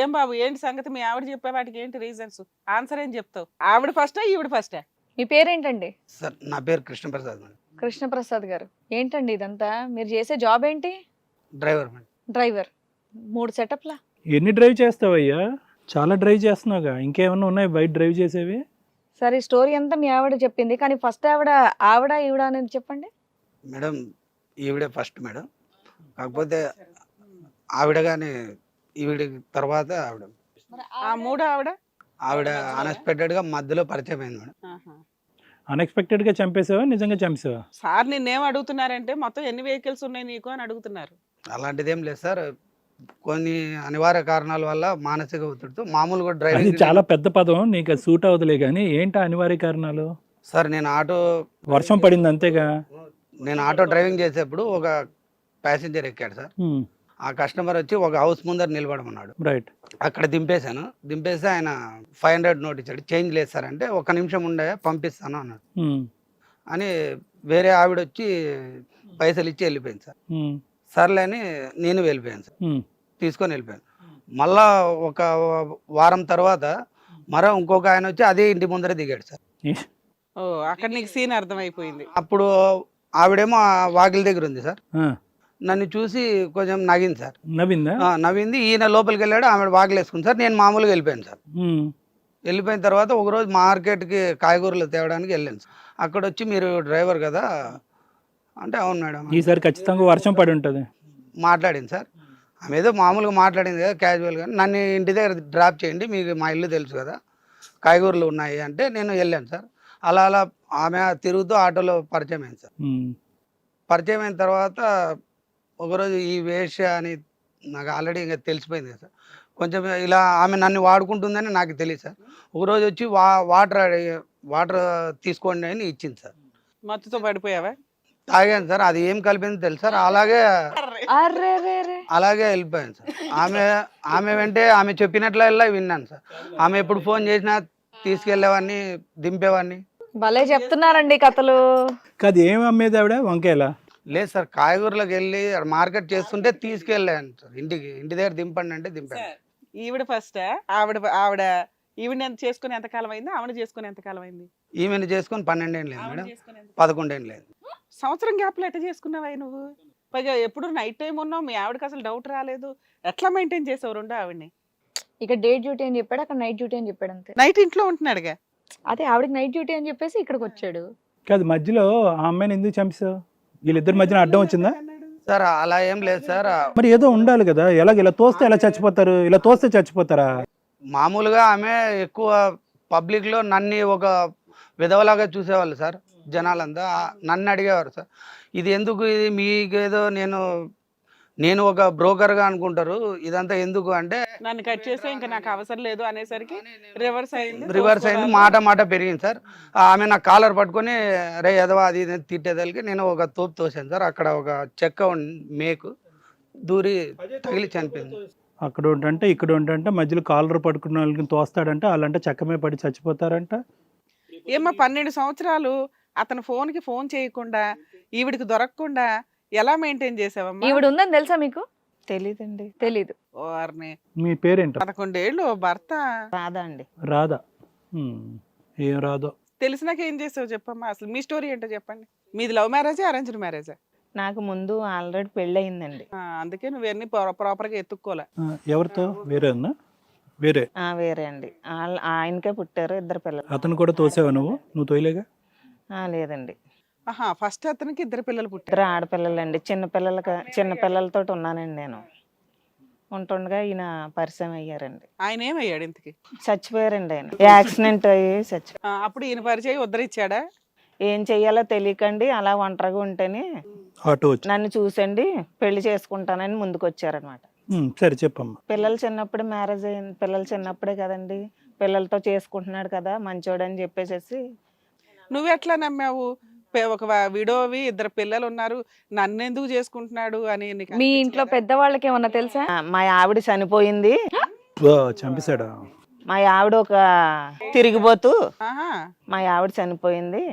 ఏం బాబు ఏంటి సంగతి? మీ ఆవిడ చెప్పే వాటికి ఏంటి రీజన్స్ ఆన్సర్ ఏం చెప్తావు? ఆవిడ ఫస్టా ఈవిడ ఫస్టా మీ పేరేంటండి? సార్ నా పేరు కృష్ణప్రసాద్ మేడం. కృష్ణప్రసాద్ గారు. ఏంటండి ఇదంతా? మీరు చేసే జాబ్ ఏంటి? Driver madam. డ్రైవర్. మూడు సెటప్లా? ఎన్ని డ్రైవ్ చేస్తావయ్యా? చాలా డ్రైవ్ చేస్తున్నావుగా. ఇంకేమన్నా ఉన్నాయి బయట డ్రైవ్ చేసేవి? సరే ఈ స్టోరీ అంతా మీ ఆవిడ చెప్పింది. కానీ ఫస్ట్ ఆవిడ ఆవిడ ఈవిడ అనేది చెప్పండి. మేడం ఈవిడే ఫస్ట్ మేడం. కాకపోతే ఆవిడ కానీ ఈవిడ తర్వాత ఆవిడ. ఆ మూడు ఆవిడ? ఆవిడ అన్ఎక్స్పెక్టెడ్గా మధ్యలో పరిచయం అయింది మేడం ఆహా. అన్ఎక్స్పెక్టెడ్గా చంపేసావా? నిజంగా చంపేసావా? సార్ నిన్నేం అడుగుతున్నారంటే మొత్తం ఎన్ని వెహికల్స్ ఉన్నాయి నీకు అని అడుగుతున్నారు. అలాంటిది ఏం లేదు సార్. కొన్ని అనివార్య కారణాల వల్ల మానసిక ఒత్తిడితో మామూలుగా అది డ్రైవింగ్ చాలా పెద్ద పదం. నీకు అది సూట్ అవుతలే కానీ ఏంటి అనివార్య కారణాలు? సార్ నేను ఆటో వర్షం పడింది అంతేగా? నేను ఆటో డ్రైవింగ్ చేసేప్పుడు ఒక ప్యాసింజర్ ఎక్కాడు సార్. ఉమ్, ఆ కస్టమర్ వచ్చి ఒక హౌస్ ముందర నిలబడమన్నాడు. రైట్. అక్కడ దింపేశాను. దింపేసి ఆయన ఫైవ్ హండ్రెడ్ నోట్ ఇచ్చాడు. చేంజ్ లేదు సార్ అంటే ఒక నిమిషం ఉండే పంపిస్తాను అన్నాడు. అని వేరే ఆవిడ వచ్చి పైసలు ఇచ్చి వెళ్ళిపోయింది సార్. సర్లే అని నేను వెళ్ళిపోయాను సార్. తీసుకొని వెళ్ళిపోయాను. మళ్ళా ఒక వారం తర్వాత మరో ఇంకొక ఆయన వచ్చి అదే ఇంటి ముందర దిగాడు సార్. అక్కడ నీకు సీన్ అర్థమైపోయింది. అప్పుడు ఆవిడేమో వాకిలి దగ్గర ఉంది సార్. నన్ను చూసి కొంచెం నవ్వింది సార్. నవ్విందా? నవ్వింది. ఈయన లోపలికి వెళ్ళాడు ఆమె వాకిలి వేసుకుంది సార్. నేను మామూలుగా వెళ్ళిపోయాను సార్. వెళ్ళిపోయిన తర్వాత ఒకరోజు మార్కెట్కి కాయగూరలు తేవడానికి వెళ్ళాను సార్. అక్కడ వచ్చి మీరు డ్రైవర్ కదా అంటే అవును మేడం. ఈసారి ఖచ్చితంగా వర్షం పడి ఉంటుంది. మాట్లాడింది సార్. ఆమె ఏదో మామూలుగా మాట్లాడింది కదా క్యాజువల్గా నన్ను ఇంటి దగ్గర డ్రాప్ చేయండి మీకు మా ఇల్లు తెలుసు కదా. కాయగూరలు ఉన్నాయి అంటే నేను వెళ్ళాను సార్. అలా అలా ఆమె తిరుగుతూ ఆటోలో పరిచయం అయింది సార్. పరిచయం అయిన తర్వాత ఒకరోజు ఈ వేష్య అని నాకు ఆల్రెడీ ఇంకా తెలిసిపోయింది కదా సార్. కొంచెం ఇలా ఆమె నన్ను వాడుకుంటుందని నాకు తెలియదు సార్. ఒకరోజు వచ్చి వా వాటర్ వాటర్ తీసుకోండి అని ఇచ్చింది సార్. మత్తుతో పడిపోయావా? తాగాను సార్. అది ఏం కలిపింది తెలుసు సార్. అలాగే అలాగే వెళ్ళిపోయాను సార్. ఆమె ఆమె వెంటే ఆమె చెప్పినట్లల్లా విన్నాను సార్. ఆమె ఎప్పుడు ఫోన్ చేసినా తీసుకెళ్ళేవాడిని దింపేవాడిని. భలే చెప్తున్నారండి కథలు. కాదు ఏం అమ్మేది ఆవిడ? వంకాయలా? లేదు సార్ కాయగూరలకు వెళ్ళి మార్కెట్ చేస్తుంటే తీసుకెళ్ళాను సార్ ఇంటికి ఇంటి దగ్గర దింపండి అంటే దింపాను ఈవిడ ఫస్టా ఆవిడ ఆవిడ ఈవిడ ఎంత చేసుకుని ఎంత కాలం అయింది? ఆవిడ చేసుకుని ఎంత కాలం అయింది? ఈమెను చేసుకొని పన్నెండేం లేదు మేడం. పదకొండేం లేదు సంవత్సరం గ్యాప్లో ఎట్లా చేసుకున్నావా నువ్వు? పైగా ఎప్పుడు నైట్ టైం ఉన్నావు మీ ఆవిడకి అసలు డౌట్ రాలేదు. ఎట్లా మెయింటైన్ చేసావు రెండు ఆవిడని? ఇక డే డ్యూటీ అని చెప్పాడు అక్కడ నైట్ డ్యూటీ అని చెప్పాడు అంతే. నైట్ ఇంట్లో ఉంటున్నాడుగా? అదే ఆవిడకి నైట్ డ్యూటీ అని చెప్పేసి ఇక్కడికి వచ్చాడు. కాదు మధ్యలో ఆ అమ్మాయిని ఎందుకు చంపేసావు వీళ్ళిద్దరి మధ్యన అడ్డం వచ్చిందా? సార్ అలా ఏం లేదు సార్. మరి ఏదో ఉండాలి కదా. ఎలాగ ఇలా తోస్తే ఎలా చచ్చిపోతారు? ఇలా తోస్తే చచ్చిపోతారా? మామూలుగా ఆమె ఎక్కువ పబ్లిక్లో నన్ను ఒక విధవలాగా చూసేవాళ్ళు సార్ జనాలంతా. నన్ను అడిగేవారు సార్ ఇది ఎందుకు ఇది? మీకేదో నేను నేను ఒక broker గా అనుకుంటారు. ఇదంతా ఎందుకు అంటే నన్ను కట్ చేస్తే ఇంకా నాకు అవసరం లేదు అనేసరికి రివర్స్ అయింది రివర్స్ అయింది మాట మాట పెరిగింది సార్. ఆమె నా కాలర్ పట్టుకొని రే ఎదవా అది తిట్టేదలికి నేను ఒక తోపు తోసాను సార్. అక్కడ ఒక చెక్క మేకు దూరి తగిలి చనిపోయింది. అక్కడ ఉంటంటే ఇక్కడ ఉంటంటే మధ్యలో కాలర్ పట్టుకున్న వాళ్ళకి తోస్తాడంట వాళ్ళంటే చెక్కమే పడి చచ్చిపోతారంట. ఏమ్మా పన్నెండు సంవత్సరాలు అతను ఫోన్కి ఫోన్ చేయకుండా ఈవిడికి దొరకకుండా ఎలా మెయింటైన్ చేసావమ్మా? ఈవిడ ఉందని తెలుసా మీకు? తెలీదండి. తెలీదు. వారిని మీ పేరేంట? పదకొండేళ్ళు భర్త. రాదా అండి. రాధా. ఉమ్, ఏం రాదో తెలిసినాక ఏం చేసావు చెప్పమ్మా? అసలు మీ స్టోరీ ఏంటో చెప్పండి. మీది లవ్ మ్యారేజా అరేంజ్డ్ మ్యారేజా? నాకు ముందు ఆల్రెడీ పెళ్ళయిందండి. అందుకే నువ్వన్నీ ప్రాపర్గా ఎత్తుక్కోలే. ఆ, ఎవరితో? వేరే వేరే? ఆ వేరే అండి. ఆల్- ఆయనకే పుట్టారు ఇద్దరు పిల్లలు. అతను కూడా తోసావా నువ్వు? నువ్వు తోయలేగా? ఆ, లేదండి. ఆహా ఫస్ట్ అతనికి ఇద్దరు పిల్లలు పుట్టారు. ఇద్దరు ఆడపిల్లలండి. చిన్న పిల్లలకి చిన్న పిల్లలతో ఉన్నానండి నేను. ఉంటుండగా ఈయన పరిచయం అయ్యారండి. ఆయన ఏమయ్యాడు ఇంతకి? చచ్చిపోయారండి ఆయన. యాక్సిడెంట్ అయ్యి చచ్చి ఆ, అప్పుడు ఈయన పరిచయం ఉద్ధరిచ్చాడా ఏం చెయ్యాలో తెలియకండి. అలా ఒంటరిగా ఉంటేనే ఆటో వచ్చి నన్ను చూసండి పెళ్ళి చేసుకుంటానని ముందుకు వచ్చారనమాట ఉమ్, సరే చెప్పమ్మా. పిల్లలు చిన్నప్పుడు మ్యారేజ్ అయింది పిల్లలు చిన్నప్పుడే కదండి. పిల్లలతో చేసుకుంటున్నాడు కదా మంచోడు అని చెప్పేసి నువ్వు ఎట్లా నమ్మావు? ఒక వ- విడోవి ఇద్దరు పిల్లలు ఉన్నారు నన్ను ఎందుకు చేసుకుంటున్నాడు అని నీకు మీ? ఇంట్లో పెద్దవాళ్ళకి ఏమన్నా తెలుసా? మా ఆవిడ చనిపోయింది. చంపేశాడా? మా ఆవిడ ఒక తిరిగిపోతూ ఆహా. మా ఆవిడ చనిపోయింది.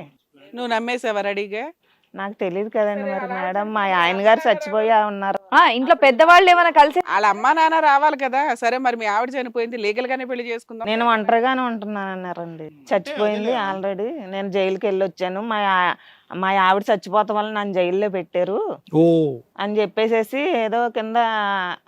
నువ్వు నమ్మేసావా రెడీగా? నాకు తెలియదు కదండి మరి మేడం. మా ఆయన గారు చచ్చిపోయా ఉన్నారు. ఆ ఇంట్లో పెద్దవాళ్ళు ఏమైనా కలిసి వాళ్ళ అమ్మా నాన్న రావాలి కదా. సరే మరి మీ ఆవిడ చనిపోయింది. లీగల్ గానే పెళ్ళి చేసుకుందాం. నేను ఒంటరిగానే ఉంటున్నాను అన్నారండి చచ్చిపోయింది ఆల్రెడీ నేను జైలుకి వెళ్ళి వచ్చాను మా ఆ- మా ఆవిడ చచ్చిపోతాం వల్ల నన్ను జైల్లో పెట్టారు ఓ. అని చెప్పేసేసి ఏదో కింద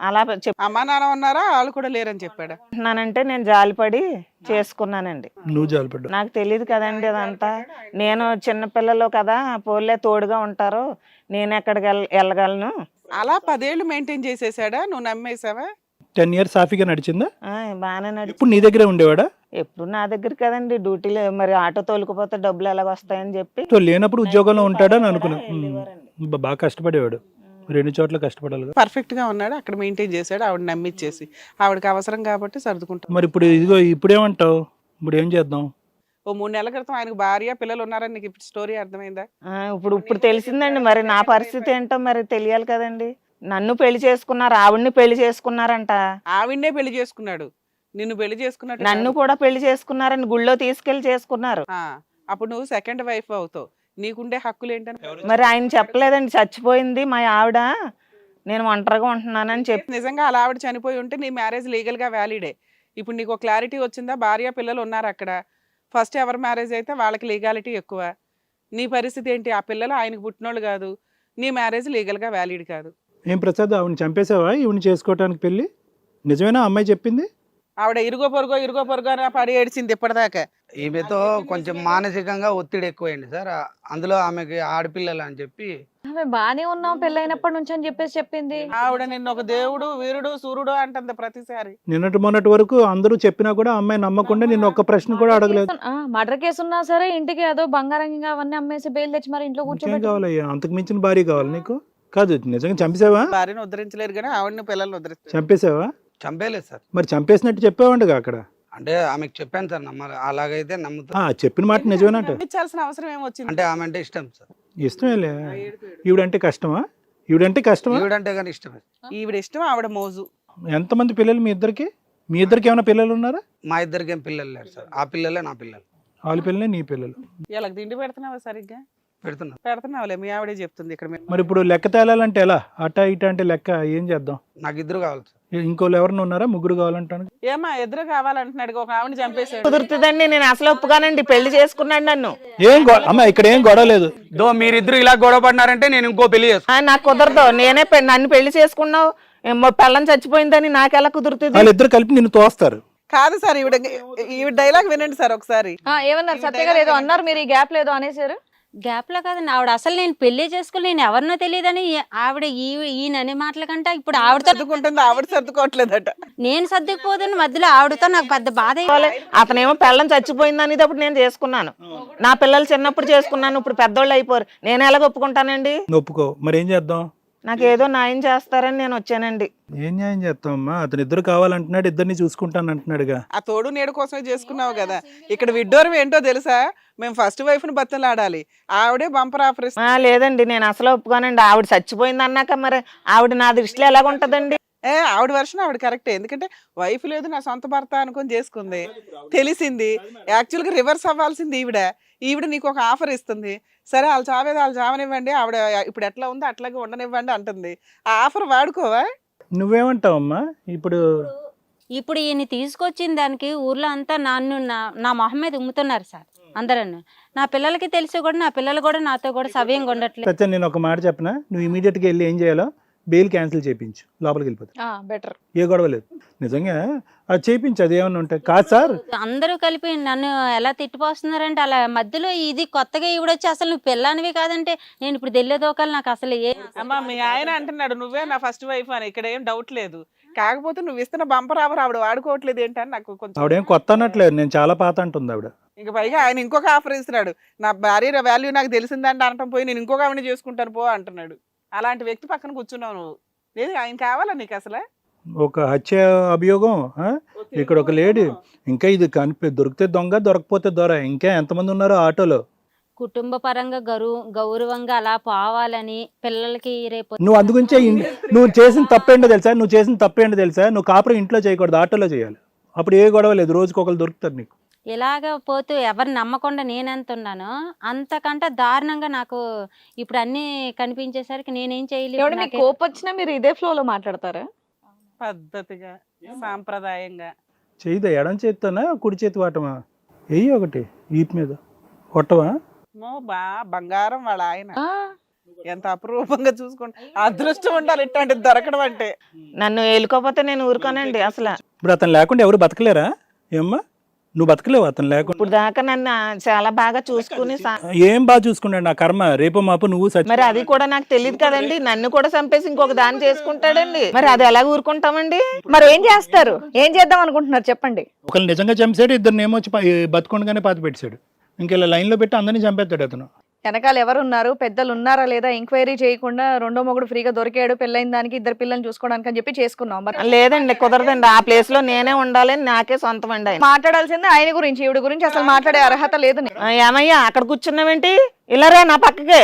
అలా అమ్మా నాన్న ఉన్నారా? వాళ్ళు కూడా లేరని చెప్పాడు? చెప్తున్నానంటే నేను జాలిపడి చేసుకున్నానండి. నువ్వు జాలిపడ్డావు. నాకు తెలియదు కదండి అదంతా. నేను చిన్నపిల్లలు కదా పోలే తోడుగా ఉంటారు. నేను ఎక్కడికి వెళ్ళ వెళ్ళగలను అలా పదేళ్ళు మెయింటైన్ చేసేసాడా? నువ్వు నమ్మేసావా టెన్ ఇయర్స్ సాఫీగా నడిచిందా? ఆ, బాగానే నడిచి ఇప్పుడు నీ దగ్గరే ఉండేవాడా? ఎప్పుడు నా దగ్గర కదండి డ్యూటీలో మరి ఆటో తోలుకుపోతే డబ్బులు ఎలాగ వస్తాయని చెప్పి. సో లేనప్పుడు ఉద్యోగంలో ఉంటాడని అనుకున్నా. వెళ్ళేవారండి. ఉమ్, బాగా కష్టపడేవాడు. రెండు చోట్ల కష్టపడాలి పర్ఫెక్ట్గా ఉన్నాడు అక్కడ మెయింటైన్ చేశాడు ఆవిడ నమ్మిచ్చేసి. ఆవిడకి అవసరం కాబట్టి సర్దుకుంటాం. మరి ఇప్పుడు ఇదిగో ఇప్పుడు ఏమంటావు ఇప్పుడు ఏం చేద్దాం? ఓ మూడు నెలల క్రితం ఆయనకు భార్య పిల్లలు ఉన్నారని నీకు ఇప్పుడు స్టోరీ అర్థమైందా? ఆ, ఇప్పుడు ఇప్పుడు తెలిసిందండి మరి నా పరిస్థితి ఏంటో మరి తెలియాలి కదండి. నన్ను పెళ్ళి చేసుకున్నారు ఆవిడ్ని పెళ్ళి చేసుకున్నారంట. ఆవిడనే పెళ్ళి చేసుకున్నాడు. నిన్ను పెళ్ళి చేసుకున్నట్టు నన్ను. కూడా పెళ్ళి చేసుకున్నారని గుళ్ళో తీసుకెళ్ళి చేసుకున్నారు. ఆ, అప్పుడు నువ్వు సెకండ్ వైఫ్ అవుతావు. నీకుండే హక్కులు ఏంటని? మరి ఆయన చెప్పలేదండి చచ్చిపోయింది మా ఆవిడ. నేను ఒంటరిగా ఉంటున్నానని చెప్పి నిజంగా అలా ఆవిడ చనిపోయి ఉంటే నీ మ్యారేజ్ లీగల్గా వ్యాలిడే ఇప్పుడు నీకు క్లారిటీ వచ్చిందా? భార్య పిల్లలు ఉన్నారు అక్కడ. ఫస్ట్ ఎవరి మ్యారేజ్ అయితే వాళ్ళకి లీగాలిటీ ఎక్కువ. నీ పరిస్థితి ఏంటి? ఆ పిల్లలు ఆయనకు పుట్టినోళ్ళు కాదు. నీ మ్యారేజ్ లీగల్గా వ్యాలిడ్ కాదు. ఏం ప్రసాద్ ఆవిడని చంపేసావా ఈవిని చేసుకోవటానికి పెళ్ళి? నిజమేనా? అమ్మాయి చెప్పింది? ఆవిడ ఇరుగో పొరుగో ఇరుగో పొరుగో అని పడి ఏడిచింది ఇప్పటిదాకా. ఈమెతో కొంచెం మానసికంగా ఒత్తిడి ఎక్కువైంది సార్. అందులో ఆమెకి ఆడపిల్లలు అని చెప్పి ఆమె బానే ఉన్నాం పెళ్ళైనప్పటి నుంచి అని చెప్పేసి చెప్పింది. ఆవిడ నిన్న ఒక దేవుడు వీరుడు సూర్యుడు అంటుంది ప్రతిసారి. నిన్నటి మొన్నటి వరకు అందరూ చెప్పినా కూడా అమ్మాయి నమ్మకుండా నిన్ను ఒక్క ప్రశ్న కూడా అడగలేదు. మర్డర్ కేసు ఉన్నా సరే ఇంటికి ఏదో బంగారం ఇంకా అవన్నీ అమ్మేసి బెయిల్ తెచ్చి మరి ఇంట్లో ఇంకేం కూర్చోబెట్టి కావాలయ్యా అంతకు మించిన భార్య కావాలి నీకు? కాదు నిజంగా చంపేసావా భార్యను ఉద్ధరించలేరు కానీ ఆవిడని పిల్లల్ని ఉద్ధరిస్తారు. చంపేసావా చంపేలేదు సార్. మరి చంపేసినట్టు చెప్పేవాడుగా అక్కడ? అంటే ఆమెకు చెప్పాను సార్ నమ్మాలి అలాగైతే నమ్ముతా. ఆ చెప్పిన మాట నిజమేనంట నమ్మించాల్సిన అవసరం ఏమొచ్చింది అంటే ఆమె అంటే ఇష్టం సార్. ఇష్టమేలే. ఈవిడంటే కష్టమా? ఈవిడంటే కష్టమా? ఈవిడంటే కానీ ఇష్టమే. ఈవిడ ఇష్టం ఆవిడ మోజు. ఎంతమంది పిల్లలు మీ ఇద్దరికి? మీ ఇద్దరికి ఏమైనా పిల్లలు ఉన్నారా? మా ఇద్దరికి ఏం పిల్లలు లేరు సార్. ఆ పిల్లలే నా పిల్లలు. వాళ్ళ పిల్లలే నీ పిల్లలు. ఇలా తిండి పెడుతున్నావా సరిగ్గా? పెడుతున్నా. పెడుతున్నావులే మీ ఆవిడే చెప్తుంది ఇక్కడ మేము- మరి ఇప్పుడు లెక్క తేలాలంటే ఎలా? అటా ఇటా అంటే లెక్క ఏం చేద్దాం? నాకు ఇద్దరు కావాలి సార్. ఇంకోళ్ళు ఎవరైనా ఉన్నారా? ముగ్గురు కావాలంటాను ఏమా ఎదురు కావాలంటున్నాడు ఒక ఆవిడ చంపేశాడు. కుదురుతుందండి నేను అసలు ఒప్పుగానండి పెళ్ళి చేసుకున్నాడు నన్ను. ఏం గొ- అమ్మ ఇక్కడ ఏం గొడవ లేదు. దో మీరిద్దరు ఇలా గొడవ పడినారంటే నేను ఇంకో పెళ్ళి చేసుకుంటాను ఆ, నాకు కుదరదు నేనే పె- నన్ను పెళ్ళి చేసుకున్నావు ఏమో పెళ్ళం చచ్చిపోయిందని నాకెలా కుదురుతుంది? వాళ్ళిద్దరు కలిపి నిన్ను తోస్తారు. కాదు సార్ ఈవిడ ఈవిడ డైలాగ్ వినండి సార్ ఒకసారి. ఆ, ఏమన్నారు సత్య గారు? ఏదో అన్నారు మీరు ఈ గ్యాప్ లేదో అనేసారు గ్యాప్లో కాదండి. ఆవిడ అసలు నేను పెళ్ళి చేసుకుని నేను ఎవరినో తెలియదని ఆవిడ ఈ ఈయన అనే మాటల కంటే ఇప్పుడు ఆవిడతో సర్దుకుంటుంది ఆవిడ సర్దుకోవట్లేదట. నేను సర్దుకుపోదని మధ్యలో ఆవిడతో నాకు పెద్ద బాధ. అతనేమో పెళ్ళం చచ్చిపోయింది అనేది అప్పుడు నేను చేసుకున్నాను. నా పిల్లలు చిన్నప్పుడు చేసుకున్నాను ఇప్పుడు పెద్దోళ్ళు అయిపోరు. నేను ఎలా ఒప్పుకుంటానండి? ఒప్పుకో. మరి ఏం చేద్దాం? నాకు ఏదో న్యాయం చేస్తారని నేను వచ్చానండి. ఏం న్యాయం చేస్తాం అమ్మా అతను ఇద్దరు కావాలంటున్నాడు ఇద్దరిని చూసుకుంటాను అంటున్నాడుగా ఆ తోడు నేడు కోసమే చేసుకున్నావు కదా. ఇక్కడ విడ్డోరం ఏంటో తెలుసా? మేము ఫస్ట్ వైఫ్ని బతిలాడాలి ఆవిడే బంపర్ ఆఫర్ ఆ, లేదండి నేను అసలు ఒప్పుకోనండి. ఆవిడ చచ్చిపోయింది అన్నాక మరి ఆవిడ నా దృష్టిలో ఎలాగ ఉంటదండి? ఏ ఆవిడ వర్షన్ ఆవిడ కరెక్టే ఎందుకంటే వైఫ్ లేదు నా సొంత భర్త అనుకొని చేసుకుంది. తెలిసింది. యాక్చువల్గా రివర్స్ అవ్వాల్సింది ఈవిడ. ఈవిడ నీకు ఒక ఆఫర్ ఇస్తుంది. సరే వాళ్ళు చావేది వాళ్ళు చావనివ్వండి. ఆవిడ ఇప్పుడు ఎట్లా ఉందో అట్లాగే ఉండనివ్వండి అంటుంది. ఆ ఆఫర్ వాడుకోవా? నువ్వేమంటావమ్మా? ఇప్పుడు ఇప్పుడు ఈయన తీసుకొచ్చిన దానికి ఊర్లో అంతా నన్ను నా నా మొహం మీద ఉమ్ముతున్నారు సార్ అందరూ నా పిల్లలకి తెలిసి కూడా నా పిల్లలు కూడా నాతో కూడా సవ్యంగా ఉండట్లేదు. సత్యం నేను ఒక మాట చెప్పనా? నువ్వు ఇమీడియట్గా వెళ్ళి ఏం చేయాలో? బెయిల్ క్యాన్సిల్ చేయించు లోపలికి వెళ్ళిపోతా బెటర్. ఏ గొడవ లేదు. నిజంగా అది చేయించు అది ఏమన్నా ఉంటాయి కాదు సార్. అందరూ కలిపి నన్ను ఎలా తిట్టిపోస్తున్నారంటే అలా మధ్యలో ఇది కొత్తగా ఈవిడొచ్చి అసలు నువ్వు పిల్లనివి కాదంటే నేను ఇప్పుడు తెలియదోకాలి నాకు అసలు ఏ అమ్మా మీ ఆయన అంటున్నాడు నువ్వే నా ఫస్ట్ వైఫ్ అని. ఇక్కడ ఏం డౌట్ లేదు. కాకపోతే నువ్వు ఇస్తున్న బంపర్ ఆఫర్ ఆవిడ వాడుకోవట్లేదు ఏంటని నాకు కొంచెం ఆవిడేం కొత్త అనట్లేదు నేను చాలా పాత అంటుంది ఆవిడ. ఇంక పైగా ఆయన ఇంకొక ఆఫర్ ఇస్తున్నాడు. నా భార్య వాల్యూ నాకు తెలిసిందంటే అనటం పోయి నేను ఇంకొక ఆవిడ చేసుకుంటాను పో అంటున్నాడు. అలాంటి వ్యక్తి పక్కన కూర్చున్నావు నువ్వు. లేదు ఆయన కావాలా నీకు అసలు? ఒక హత్య అభియోగం? ఇక్కడ ఒక లేడీ. ఇంకా ఇది కనిపి దొరికితే దొంగ దొరకపోతే దొర. ఇంకా ఎంతమంది ఉన్నారో ఆటోలో? కుటుంబ పరంగా గౌరవ గౌరవంగా అలా పోవాలని పిల్లలకి రేపు నువ్వు అందుగురించే నువ్వు చేసిన తప్పేంటో తెలుసా? నువ్వు చేసిన తప్పేంటో తెలుసా? నువ్వు కాపురం ఇంట్లో చేయకూడదు ఆటోలో చేయాలి. అప్పుడు ఏ గొడవ లేదు రోజుకి ఒకరు దొరుకుతారు నీకు. ఇలాగ పోతూ ఎవరు నమ్మకుండా నేనెంత ఉన్నానో అంతకంటే దారుణంగా నాకు ఇప్పుడు అన్ని కనిపించేసరికి నేనేం చేయలేదు కోపం వచ్చినా మీరు ఇదే ఫ్లో లో మాట్లాడతారా? పద్ధతిగా సాంప్రదాయంగా. చేయదా ఎడం చేత్తోనా కుడి చేతి వాటమా? వెయ్యి ఒకటి ఈపు మీద. కొట్టవా? బా బంగారం వాళ్ళ ఆయన. ఎంత అపురూపంగా చూసుకోండి అదృష్టం ఉండాలి ఇట్లాంటిది దొరకడం అంటే. నన్ను ఏలుకోపోతే నేను ఊరుకోనండి అసలు. ఇప్పుడు అతను లేకుండా ఎవరు బతకలేరా? ఏమ్మా? నువ్వు బతకలేవు అతను లేకుండా. ఇప్పుడు దాకా నన్ను చాలా బాగా చూసుకుని సా- ఏం బాగా చూసుకున్నాడు నా కర్మ? రేపు మాపు నువ్వు సచ్చి మరి అది కూడా నాకు తెలియదు కదండి. నన్ను కూడా చంపేసి ఇంకొక దాన్ని చేసుకుంటాడండి. మరి అది ఎలా ఊరుకుంటామండి? మరి ఏం చేస్తారు? ఏం చేద్దాం అనుకుంటున్నారు? చెప్పండి. ఒకళ్ళు నిజంగా చంపేశాడు ఇద్దరు ఏమొచ్చి బతకుండగానే పాతి పెట్టాడు ఇంకెలా లైన్లో పెట్టి అందరినీ చంపేస్తాడు అతను. వెనకాల ఎవరు ఉన్నారు పెద్దలు ఉన్నారా లేదా? ఎంక్వైరీ చేయకుండా రెండో మొగుడు ఫ్రీగా దొరికాడు పెళ్ళైన దానికి ఇద్దరు పిల్లల్ని చూసుకోవడానికి అని చెప్పి చేసుకున్నాం. మరి లేదండి కుదరదండి. ఆ ప్లేస్లో నేనే ఉండాలని నాకే సొంతం అండి ఆయన. మాట్లాడాల్సింది ఆయన గురించి ఈవిడ గురించి అసలు మాట్లాడే అర్హత లేదు. ఆ, ఏమయ్యా అక్కడ కూర్చున్నావేంటి? ఇలా రా నా పక్కకే.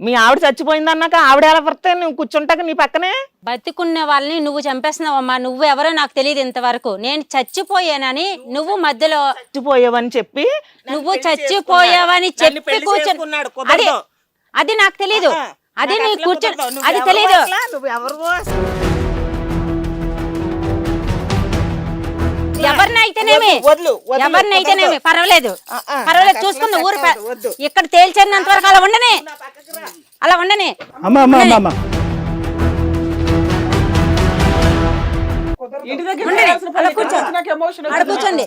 మీ ఆవిడ చచ్చిపోయింది అన్నాక ఆవిడ ఎలా పడితే నువ్వు కూర్చుంటాక నీ పక్కనే? బతికున్న వాళ్ళని నువ్వు చంపేస్తున్నావమ్మా. నువ్వు ఎవరో నాకు తెలియదు ఇంతవరకు. నేను చచ్చిపోయానని నువ్వు మధ్యలో చచ్చిపోయావని చెప్పి నువ్వు చచ్చిపోయావని చెప్పి కూర్చొని అది అది నాకు తెలీదు. అది నీ కూర్చొని అది ఎవరు ఎవరినైతేనేమి? ఎవరినైతేనేమి. పర్వాలేదు. పర్వాలేదు చూసుకుంది. ఊరు. ఇక్కడ తేల్చేంత వరకు అలా ఉండని. అలా ఉండని. అమ్మా అమ్మా అమ్మా అమ్మా. కూర్చోండి.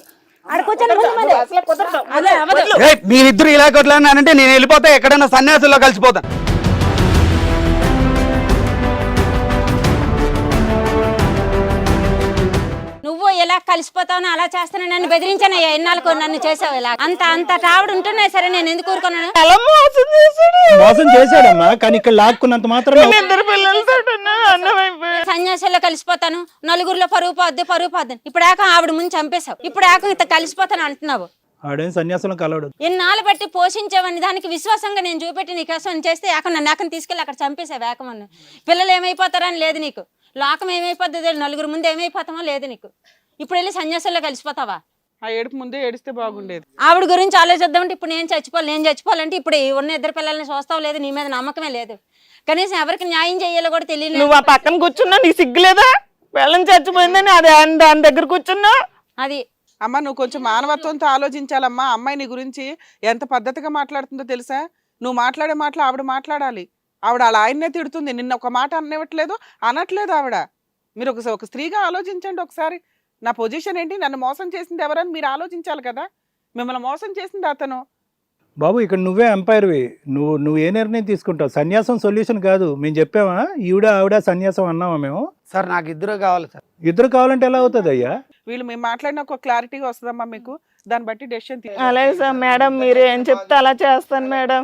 మీరిద్దరు ఇలా కొట్లాడినారంటే నేను వెళ్ళిపోతా ఎక్కడైనా సన్యాసుల్లో కలిసిపోతా. ఎలా కలిసిపోతావు అలా చేస్తాను నన్ను బెదిరించానయ్యా. ఎన్నాళ్ళకు నన్ను చేసావు ఇలా. అంత అంత టావిడ ఉంటున్నా సరే నేను ఎందుకు ఊరుకున్నాను? ఎలా మోసం చేశాడు. మోసం చేశాడమ్మా కానీ ఇక్కడ లాక్కున్నంత మాత్రం ఇద్దరు పిల్లలతో అన్నం అయిపోయి సన్యాసంలో కలిసిపోతాను నలుగురిలో పరుగు పోద్ది పరుగు పోద్ది. ఇప్పుడు ఆక ఆవిడ ముందు చంపేశావు. ఇప్పుడు ఆక ఇంత కలిసిపోతాను అంటున్నావు. ఆడేం సన్యాసం కలవడు. ఎన్నాళ్ళు బట్టి పోషించావని దానికి విశ్వాసంగా నేను చూపెట్టి నీకు అసలు చేస్తే ఏక నన్ను ఏకని తీసుకెళ్ళి అక్కడ చంపేసావు ఏకమన్ను. పిల్లలు ఏమైపోతారని లేదు నీకు. లోకం ఏమైపోద్ది తెలియదు. నలుగురు ముందు ఏమైపోతామో లేదు నీకు. ఇప్పుడు వెళ్ళి సన్యాసంలో కలిసిపోతావా? ఆ ఏడుపు ముందే ఏడిస్తే బాగుండేది. ఆవిడ గురించి ఆలోచిద్దామంటే ఇప్పుడు నేను చచ్చిపోవాలి నేను చచ్చిపోవాలంటే ఇప్పుడు ఈ ఉన్న ఇద్దరు పిల్లల్ని చూస్తావు లేదు నీ మీద నమ్మకమే లేదు. కనీసం ఎవరికి న్యాయం చేయాలో కూడా తెలియలేదు. నువ్వు ఆ పక్కన కూర్చున్నా నీకు సిగ్గులేదా? వెళ్ళని చచ్చిపోయిందని అది ఆయన దాని దగ్గర కూర్చున్నా? అది అమ్మ నువ్వు కొంచెం మానవత్వంతో ఆలోచించాలమ్మా. అమ్మాయి నీ గురించి ఎంత పద్ధతిగా మాట్లాడుతుందో తెలుసా? నువ్వు మాట్లాడే మాటలు ఆవిడ మాట్లాడాలి. ఆవిడ అలా ఆయన్నే తిడుతుంది. నిన్న ఒక మాట అనివ్వట్లేదు అనట్లేదు ఆవిడ. మీరు ఒక ఒక స్త్రీగా ఆలోచించండి ఒకసారి. నా పొజిషన్ ఏంటి? నన్ను మోసం చేసింది ఎవరని మీరు ఆలోచించాలి కదా. మిమ్మల్ని మోసం చేసింది అతను. బాబు ఇక్కడ నువ్వే ఎంపైర్వి నువ్వు నువ్వు ఏ నిర్ణయం తీసుకుంటావు? సన్యాసం సొల్యూషన్ కాదు. మేము చెప్పామా? ఈవిడ ఆవిడ సన్యాసం అన్నామా మేము? సార్ నాకు ఇద్దరు కావాలి సార్. ఇద్దరు కావాలంటే ఎలా అవుతుంది అయ్యా? వీళ్ళు మేము మాట్లాడిన ఒక క్లారిటీగా వస్తుందమ్మా మీకు. దాన్ని బట్టి డెసిషన్ అలాగే సార్ మేడం మీరు ఏం చెప్తే అలా చేస్తాను మేడం.